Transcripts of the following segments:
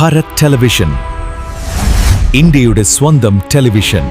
Bharat television ഇന്ത്യയുടെ സ്വന്തം television.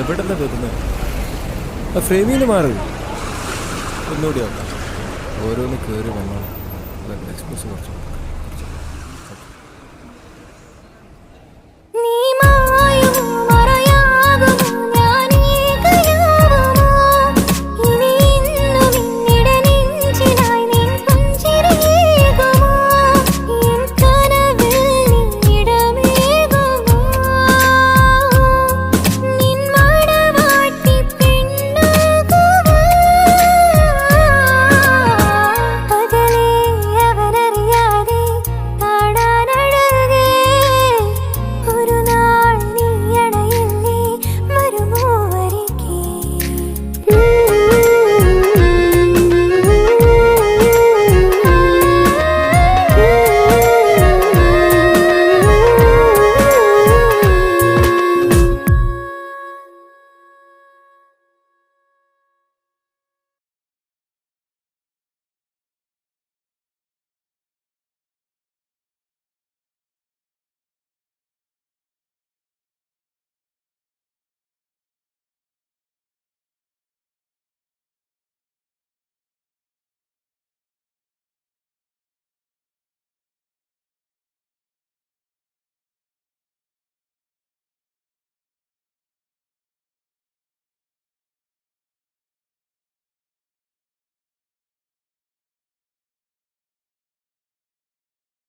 എവിടുന്നാ ഒന്നുകൂടി ഓരോന്ന് കയറി വന്നോളാം. എക്സ്പ്രസ് കുറച്ച്.